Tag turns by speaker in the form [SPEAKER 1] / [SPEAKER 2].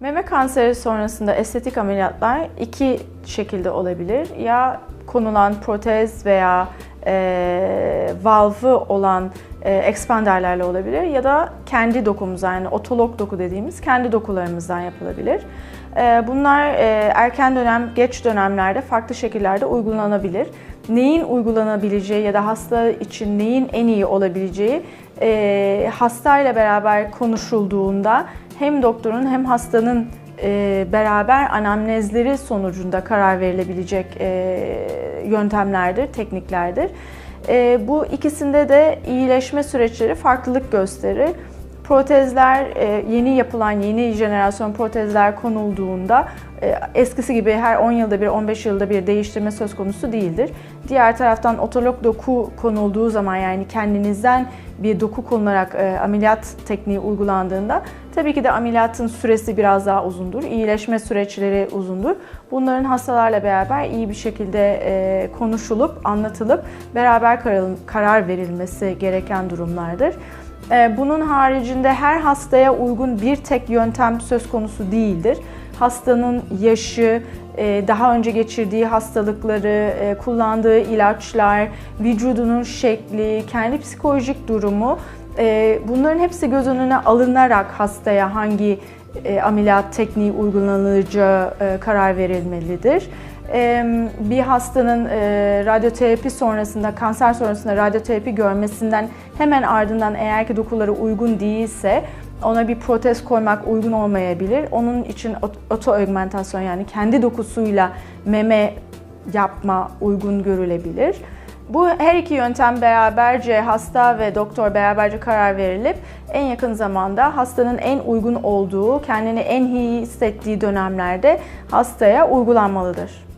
[SPEAKER 1] Meme kanseri sonrasında estetik ameliyatlar iki şekilde olabilir. Ya konulan protez veya e, valvı olan e, expanderlerle olabilir ya da kendi dokumuzdan yani otolog doku dediğimiz kendi dokularımızdan yapılabilir. E, bunlar e, erken dönem, geç dönemlerde farklı şekillerde uygulanabilir. Neyin uygulanabileceği ya da hasta için neyin en iyi olabileceği e, hastayla beraber konuşulduğunda hem doktorun hem hastanın e, beraber anamnezleri sonucunda karar verilebilecek e, yöntemlerdir, tekniklerdir. E, bu ikisinde de iyileşme süreçleri farklılık gösterir. Protezler, e, yeni yapılan yeni jenerasyon protezler konulduğunda e, eskisi gibi her 10 yılda bir, 15 yılda bir değiştirme söz konusu değildir. Diğer taraftan otolog doku konulduğu zaman yani kendinizden bir doku konularak e, ameliyat tekniği uygulandığında tabii ki de ameliyatın süresi biraz daha uzundur. İyileşme süreçleri uzundur. Bunların hastalarla beraber iyi bir şekilde konuşulup, anlatılıp beraber karar verilmesi gereken durumlardır. Bunun haricinde her hastaya uygun bir tek yöntem söz konusu değildir. Hastanın yaşı, daha önce geçirdiği hastalıkları, kullandığı ilaçlar, vücudunun şekli, kendi psikolojik durumu bunların hepsi göz önüne alınarak hastaya hangi ameliyat tekniği uygulanacağı karar verilmelidir bir hastanın radyoterapi sonrasında, kanser sonrasında radyoterapi görmesinden hemen ardından eğer ki dokuları uygun değilse ona bir protez koymak uygun olmayabilir. Onun için otoaugmentasyon yani kendi dokusuyla meme yapma uygun görülebilir. Bu her iki yöntem beraberce hasta ve doktor beraberce karar verilip en yakın zamanda hastanın en uygun olduğu, kendini en iyi hissettiği dönemlerde hastaya uygulanmalıdır.